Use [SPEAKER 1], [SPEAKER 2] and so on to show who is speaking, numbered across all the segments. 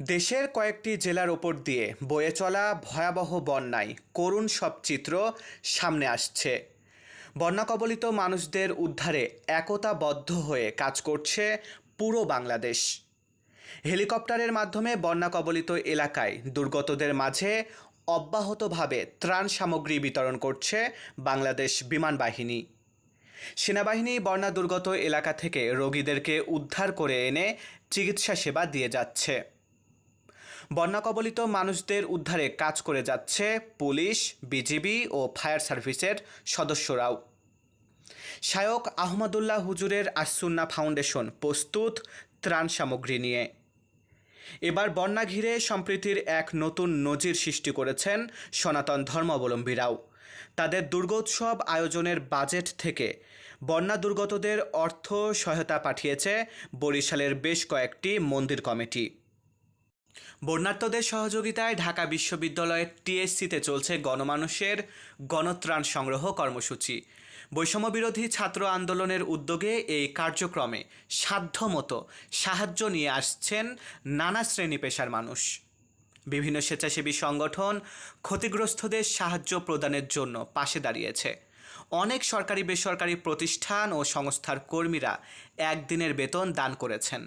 [SPEAKER 1] দেশের কয়েকটি জেলার ওপর দিয়ে বয়ে চলা ভয়াবহ বন্যায় করুণ সব চিত্র সামনে আসছে। বন্যা কবলিত মানুষদের উদ্ধারে একতাবদ্ধ হয়ে কাজ করছে পুরো বাংলাদেশ। হেলিকপ্টারের মাধ্যমে বন্যা কবলিত এলাকায় দুর্গতদের মাঝে অব্যাহতভাবে ত্রাণ সামগ্রী বিতরণ করছে বাংলাদেশ বিমান বাহিনী। সেনাবাহিনী বন্যা দুর্গত এলাকা থেকে রোগীদেরকে উদ্ধার করে এনে চিকিৎসা সেবা দিয়ে যাচ্ছে। বন্যা কবলিত মানুষদের উদ্ধারে কাজ করে যাচ্ছে পুলিশ, বিজিবি ও ফায়ার সার্ভিসের সদস্যরাও। শায়ক আহমদুল্লাহ হুজুরের আসুন্না ফাউন্ডেশন প্রস্তুত ত্রাণ সামগ্রী নিয়ে। এবার বন্যা ঘিরে সম্প্রীতির এক নতুন নজির সৃষ্টি করেছেন সনাতন ধর্মাবলম্বীরাও। তাদের দুর্গোৎসব আয়োজনের বাজেট থেকে বন্যা দুর্গতদের অর্থ সহায়তা পাঠিয়েছে বরিশালের বেশ কয়েকটি মন্দির কমিটি। বন্যার্তদের সহযোগিতায় ঢাকা বিশ্ববিদ্যালয়ের টিএসসিতে চলছে গণমানুষের গণত্রাণ সংগ্রহ কর্মসূচি। বৈষম্য বিরোধী ছাত্র আন্দোলনের উদ্যোগে এই কার্যক্রমে সাধ্যমতো সাহায্য নিয়ে আসছেন নানা শ্রেণি পেশার মানুষ। বিভিন্ন স্বেচ্ছাসেবী সংগঠন ক্ষতিগ্রস্তদের সাহায্য প্রদানের জন্য পাশে দাঁড়িয়েছে। অনেক সরকারি বেসরকারি প্রতিষ্ঠান ও সংস্থার কর্মীরা একদিনের বেতন দান করেছেন।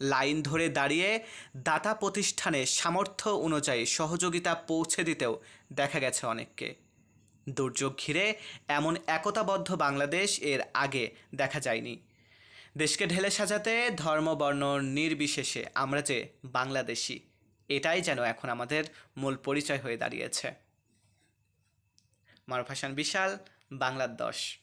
[SPEAKER 1] লাইন ধরে দাঁড়িয়ে দাতা প্রতিষ্ঠানে সামর্থ্য অনুযায়ী সহযোগিতা পৌঁছে দিতেও দেখা গেছে অনেককে। দুর্যোগ ঘিরে এমন একতাবদ্ধ বাংলাদেশ এর আগে দেখা যায়নি। দেশকে ঢেলে সাজাতে ধর্ম, বর্ণ নির্বিশেষে আমরা যে বাংলাদেশি, এটাই যেন এখন আমাদের মূল পরিচয় হয়ে দাঁড়িয়েছে। মারুফ হাসান বিশাল, বাংলার দশ।